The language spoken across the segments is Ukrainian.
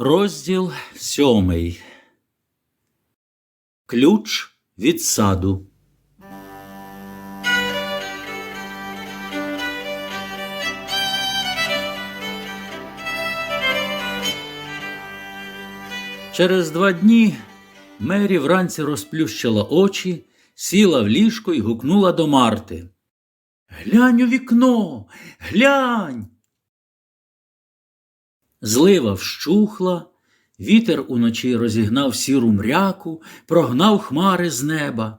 Розділ сьомий. Ключ від саду. Через два дні Мері вранці розплющила очі, сіла в ліжко і гукнула до Марти. Глянь у вікно, глянь. Злива вщухла, вітер уночі розігнав сіру мряку, прогнав хмари з неба.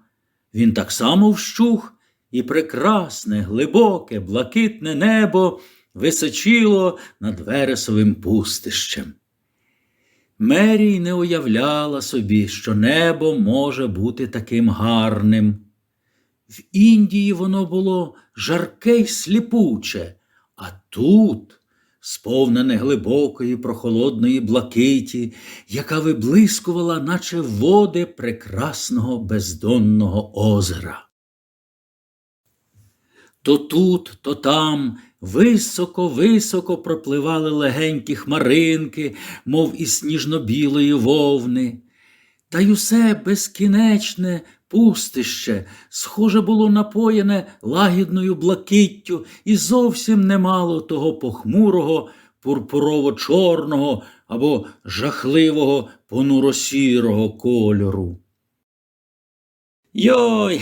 Він так само вщух, і прекрасне, глибоке, блакитне небо височило над вересовим пустищем. Мері й не уявляла собі, що небо може бути таким гарним. В Індії воно було жарке й сліпуче, а тут сповнене глибокої прохолодної блакиті, яка виблискувала, наче води прекрасного бездонного озера. То тут, то там високо-високо пропливали легенькі хмаринки, мов із сніжно-білої вовни. Та й усе безкінечне пустище, схоже було напоєне лагідною блакиттю і зовсім не мало того похмурого, пурпурово-чорного або жахливого понуро-сірого кольору. Йой.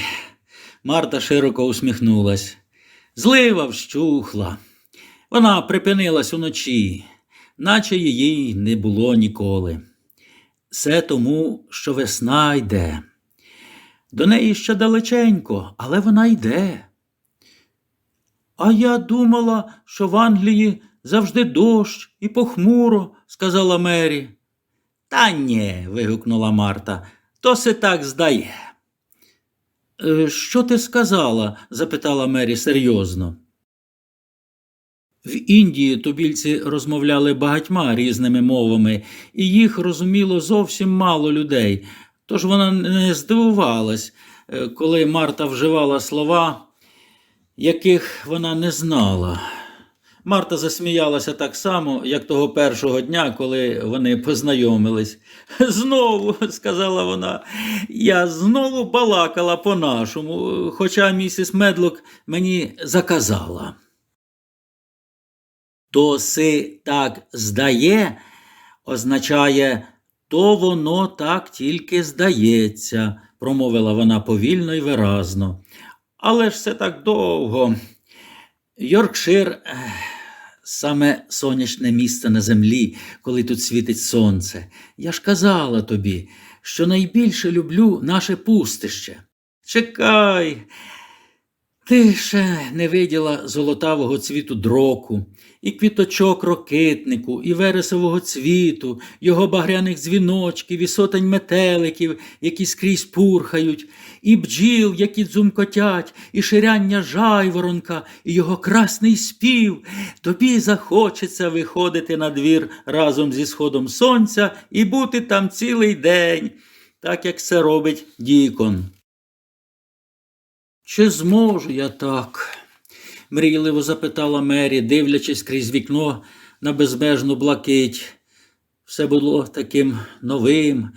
Марта широко усміхнулась. Злива вщухла. Вона припинилась уночі, наче її не було ніколи. Все тому, що весна йде. До неї ще далеченько, але вона йде. А я думала, що в Англії завжди дощ і похмуро, сказала Мері. Та ні, вигукнула Марта, то се так здає. «Е, Що ти сказала? запитала Мері серйозно. В Індії тубільці розмовляли багатьма різними мовами, і їх розуміло зовсім мало людей. Тож вона не здивувалась, е, коли Марта вживала слова, яких вона не знала. Марта засміялася так само, як того першого дня, коли вони познайомились. Знову, сказала вона, я знову балакала по-нашому, хоча місіс Медлок мені заказала. То си так здає, означає, то воно так тільки здається, промовила вона повільно і виразно. Але ж все так довго. Йоркшир саме сонячне місце на землі, коли тут світить сонце. Я ж казала тобі, що найбільше люблю наше пустище. Чекай, ти ще не виділа золотавого цвіту дроку, і квіточок рокитнику, і вересового цвіту, його багряних дзвіночків, і сотень метеликів, які скрізь пурхають, і бджіл, які дзумкотять, і ширяння жайворонка, і його красний спів. Тобі захочеться виходити на двір разом зі сходом сонця і бути там цілий день, так як це робить Дікон. Чи зможу я так? Мрійливо запитала Мері, дивлячись крізь вікно на безмежну блакить. Все було таким новим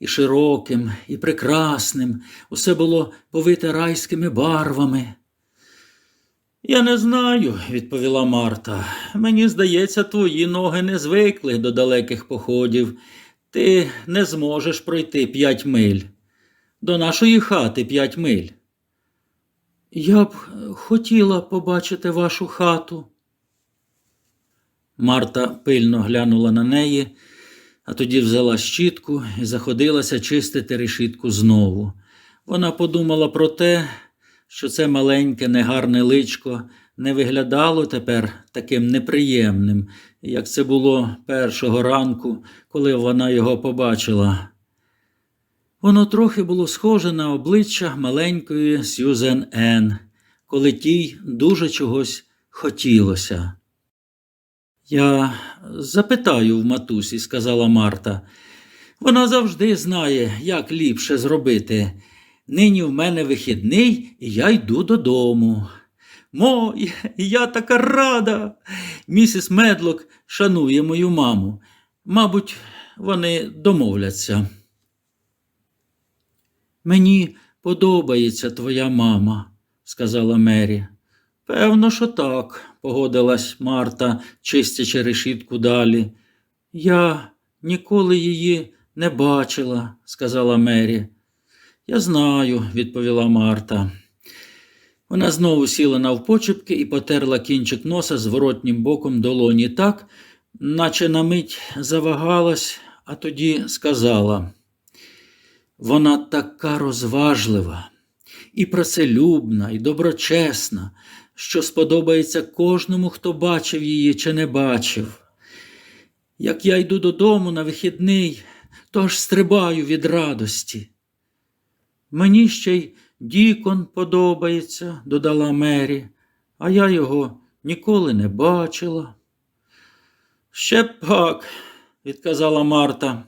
і широким, і прекрасним, усе було повите райськими барвами. Я не знаю, відповіла Марта. Мені здається, твої ноги не звикли до далеких походів. Ти не зможеш пройти п'ять миль. До нашої хати п'ять миль. Я б хотіла побачити вашу хату. Марта пильно глянула на неї, а тоді взяла щітку і заходилася чистити решітку знову. Вона подумала про те, що це маленьке, негарне личко не виглядало тепер таким неприємним, як це було першого ранку, коли вона його побачила. Воно трохи було схоже на обличчя маленької Сюзен Ен, коли тій дуже чогось хотілося. Я запитаю в матусі, сказала Марта. Вона завжди знає, як ліпше зробити. Нині в мене вихідний, і я йду додому. Мой, я така рада. Місіс Медлок шанує мою маму. Мабуть, вони домовляться. Мені подобається твоя мама, сказала Мері. Певно, що так, погодилась Марта, чистячи решітку далі. Я ніколи її не бачила, сказала Мері. Я знаю, відповіла Марта. Вона знову сіла навпочепки і потерла кінчик носа зворотнім боком долоні так, наче на мить завагалась, а тоді сказала. Вона така розважлива, і працелюбна, і доброчесна, що сподобається кожному, хто бачив її чи не бачив. Як я йду додому на вихідний, то аж стрибаю від радості. Мені ще й Дікон подобається, додала Мері, а я його ніколи не бачила. Ще пак, відказала Марта.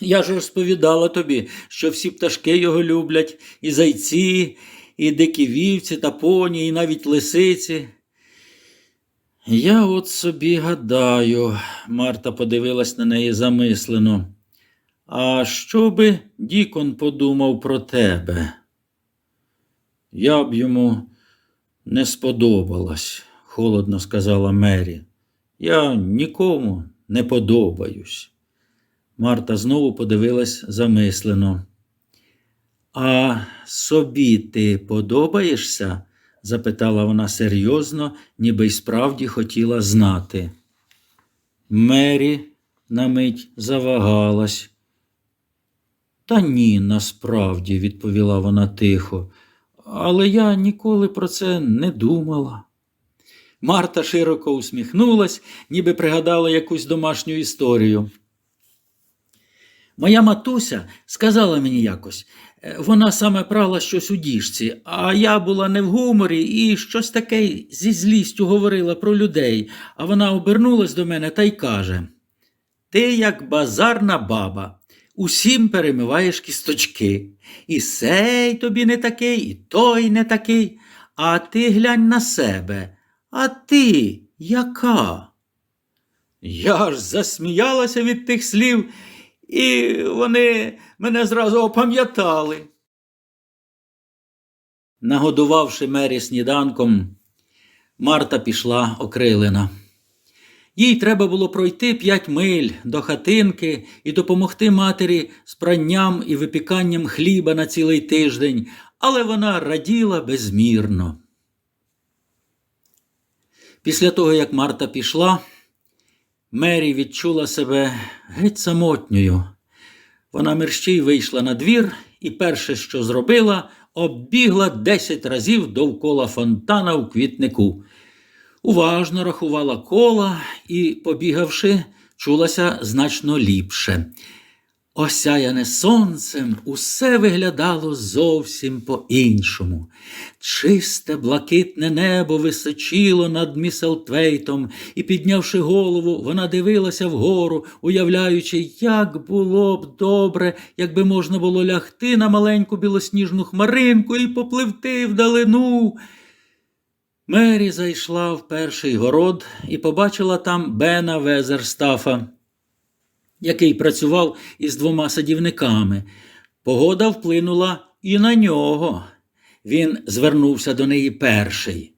Я ж розповідала тобі, що всі пташки його люблять, і зайці, і дикі вівці та поні, і навіть лисиці. Я от собі гадаю, Марта подивилась на неї замислено. А що би Дікон подумав про тебе? Я б йому не сподобалась, холодно сказала Мері. Я нікому не подобаюсь. Марта знову подивилась замислено. А собі ти подобаєшся? запитала вона серйозно, ніби й справді хотіла знати. Мері на мить завагалась. Та ні, насправді, відповіла вона тихо, але я ніколи про це не думала. Марта широко усміхнулась, ніби пригадала якусь домашню історію. Моя матуся сказала мені якось, е, вона саме прала щось у діжці, а я була не в гуморі і щось таке зі злістю говорила про людей, а вона обернулась до мене та й каже: Ти як базарна баба, усім перемиваєш кісточки. І сей тобі не такий, і той не такий, а ти глянь на себе. А ти яка? Я ж засміялася від тих слів, і вони мене зразу опам'ятали. Нагодувавши мері сніданком, Марта пішла окрилена. Їй треба було пройти п'ять миль до хатинки і допомогти матері з пранням і випіканням хліба на цілий тиждень, але вона раділа безмірно. Після того, як Марта пішла, Мері відчула себе геть самотньою. Вона мерщій вийшла на двір і перше, що зробила, оббігла десять разів довкола фонтана у квітнику. Уважно рахувала кола і, побігавши, чулася значно ліпше. Осяяне сонцем усе виглядало зовсім по-іншому. Чисте блакитне небо височило над Міселтвейтом, і, піднявши голову, вона дивилася вгору, уявляючи, як було б добре, якби можна було лягти на маленьку білосніжну хмаринку і попливти вдалину. Мері зайшла в перший город і побачила там Бена Везерстафа який працював із двома садівниками. Погода вплинула і на нього. Він звернувся до неї перший.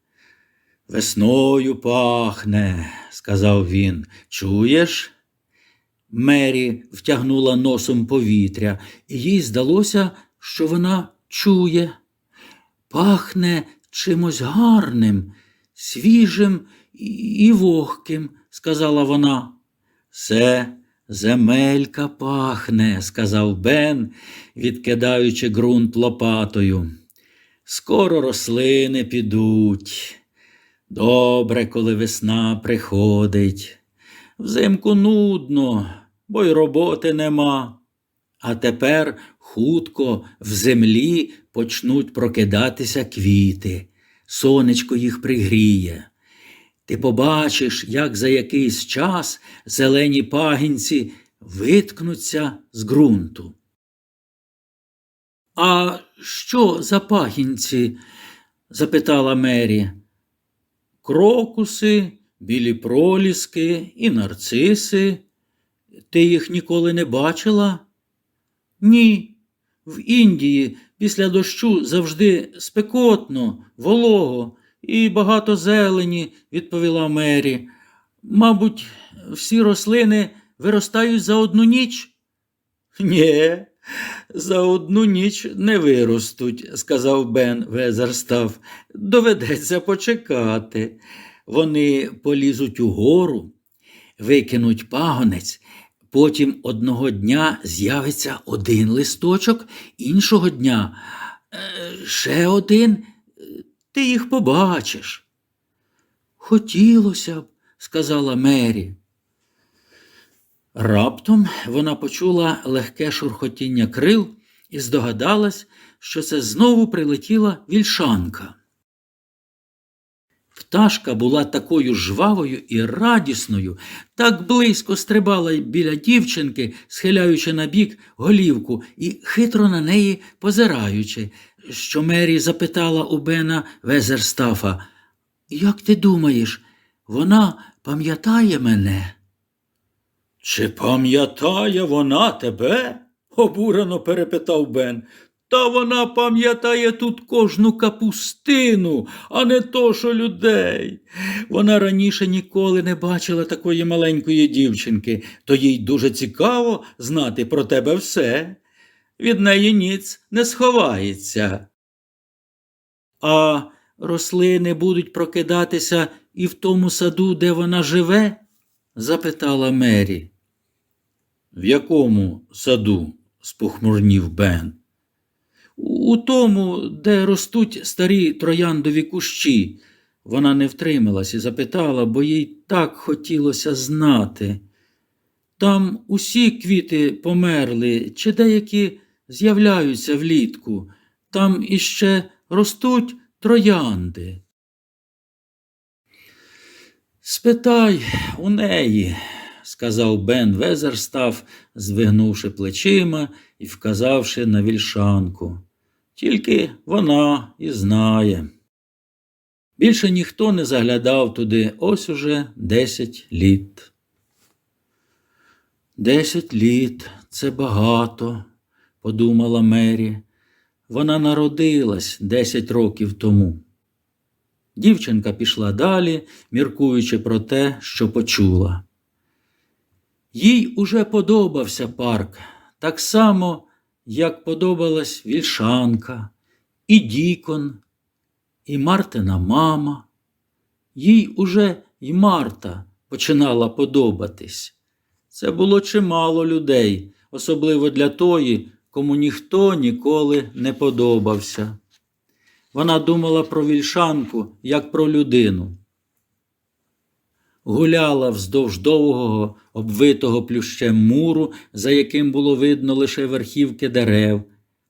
Весною пахне, сказав він. Чуєш? Мері втягнула носом повітря, і їй здалося, що вона чує. Пахне чимось гарним, свіжим і вогким, сказала вона. Все Земелька пахне, сказав Бен, відкидаючи ґрунт лопатою. Скоро рослини підуть. Добре, коли весна приходить. Взимку нудно, бо й роботи нема. А тепер хутко в землі почнуть прокидатися квіти. Сонечко їх пригріє. Ти побачиш, як за якийсь час зелені пагінці виткнуться з ґрунту. А що за пагінці? запитала Мері. Крокуси, білі проліски і нарциси. Ти їх ніколи не бачила? Ні. В Індії після дощу завжди спекотно, волого і багато зелені, відповіла Мері. Мабуть, всі рослини виростають за одну ніч? Ні, за одну ніч не виростуть, сказав Бен Везерстав. Доведеться почекати. Вони полізуть угору, викинуть пагонець, потім одного дня з'явиться один листочок, іншого дня е, ще один, ти їх побачиш. Хотілося б, сказала Мері. Раптом вона почула легке шурхотіння крил і здогадалась, що це знову прилетіла вільшанка. Пташка була такою жвавою і радісною, так близько стрибала біля дівчинки, схиляючи на бік голівку і хитро на неї позираючи, що Мері запитала у Бена Везерстафа, Як ти думаєш, вона пам'ятає мене? Чи пам'ятає вона тебе? обурено перепитав Бен. Та вона пам'ятає тут кожну капустину, а не то, що людей. Вона раніше ніколи не бачила такої маленької дівчинки, то їй дуже цікаво знати про тебе все. Від неї ніц не сховається. А рослини будуть прокидатися і в тому саду, де вона живе? запитала Мері. В якому саду? спохмурнів Бен. У тому, де ростуть старі трояндові кущі. Вона не втрималась і запитала, бо їй так хотілося знати. Там усі квіти померли, чи деякі з'являються влітку, там іще ростуть троянди. Спитай у неї, сказав Бен Везерстав, звигнувши плечима і вказавши на вільшанку. Тільки вона і знає. Більше ніхто не заглядав туди ось уже десять літ. Десять літ це багато, подумала Мері. Вона народилась десять років тому. Дівчинка пішла далі, міркуючи про те, що почула. Їй уже подобався парк, так само, як подобалась вільшанка, і Дікон, і Мартина мама. Їй уже й Марта починала подобатись. Це було чимало людей, особливо для тої, кому ніхто ніколи не подобався. Вона думала про вільшанку, як про людину. Гуляла вздовж довгого, обвитого плющем муру, за яким було видно лише верхівки дерев.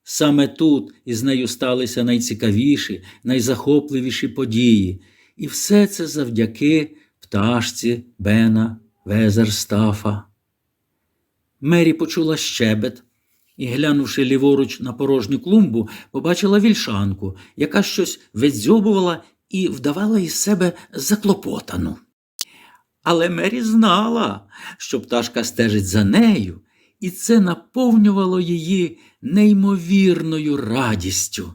Саме тут із нею сталися найцікавіші, найзахопливіші події, і все це завдяки пташці Бена Везерстафа. Мері почула щебет і, глянувши ліворуч на порожню клумбу, побачила вільшанку, яка щось видзьобувала і вдавала із себе заклопотану. Але Мері знала, що пташка стежить за нею, і це наповнювало її неймовірною радістю.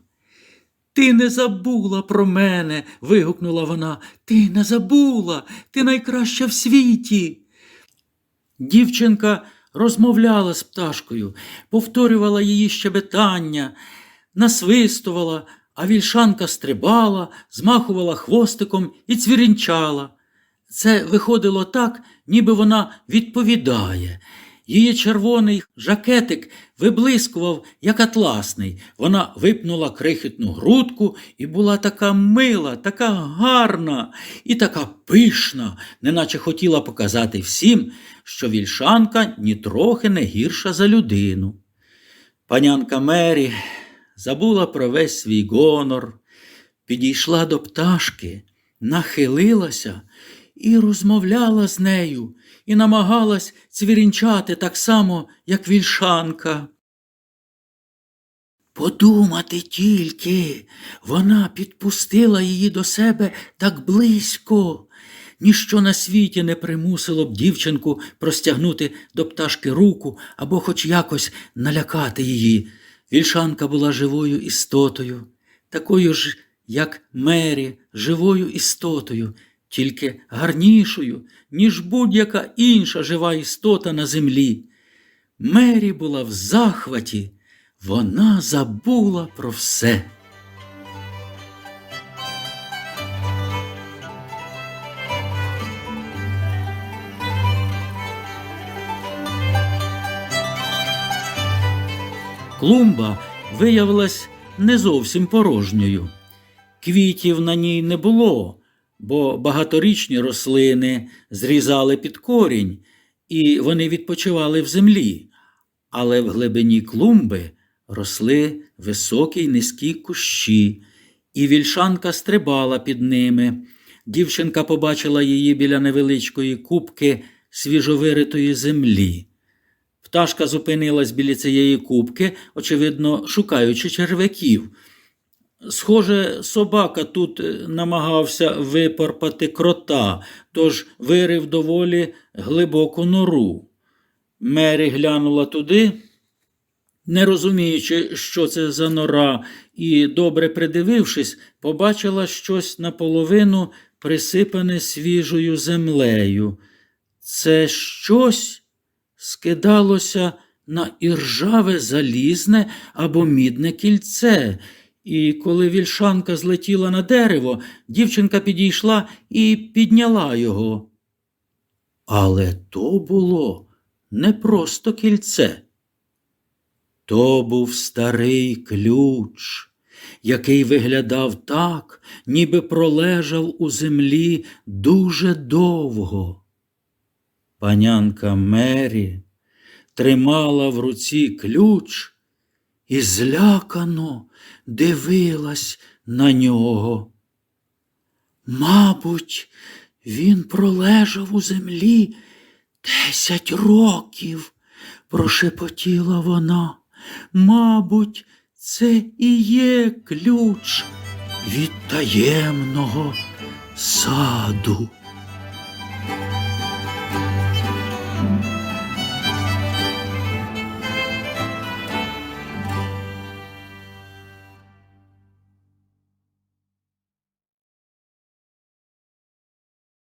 Ти не забула про мене. вигукнула вона. Ти не забула, ти найкраща в світі. Дівчинка розмовляла з пташкою, повторювала її щебетання, насвистувала, а вільшанка стрибала, змахувала хвостиком і цвірінчала. Це виходило так, ніби вона відповідає. Її червоний жакетик виблискував, як атласний. Вона випнула крихітну грудку і була така мила, така гарна і така пишна, неначе хотіла показати всім, що вільшанка нітрохи не гірша за людину. Панянка Мері забула про весь свій гонор, підійшла до пташки, нахилилася і розмовляла з нею, і намагалась цвірінчати так само, як вільшанка. Подумати тільки, вона підпустила її до себе так близько. Ніщо на світі не примусило б дівчинку простягнути до пташки руку або хоч якось налякати її. Вільшанка була живою істотою, такою ж, як Мері, живою істотою, тільки гарнішою, ніж будь-яка інша жива істота на землі. Мері була в захваті, вона забула про все. Клумба виявилась не зовсім порожньою. Квітів на ній не було, бо багаторічні рослини зрізали під корінь, і вони відпочивали в землі. Але в глибині клумби росли високі й низькі кущі, і вільшанка стрибала під ними. Дівчинка побачила її біля невеличкої кубки свіжовиритої землі. Пташка зупинилась біля цієї кубки, очевидно, шукаючи черв'яків. Схоже, собака тут е, намагався випорпати крота, тож вирив доволі глибоку нору. Мері глянула туди, не розуміючи, що це за нора, і, добре придивившись, побачила щось наполовину присипане свіжою землею. Це щось скидалося на іржаве залізне або мідне кільце. І коли вільшанка злетіла на дерево, дівчинка підійшла і підняла його. Але то було не просто кільце. То був старий ключ, який виглядав так, ніби пролежав у землі дуже довго. Панянка Мері тримала в руці ключ і злякано дивилась на нього. Мабуть, він пролежав у землі десять років, прошепотіла вона. Мабуть, це і є ключ від таємного саду.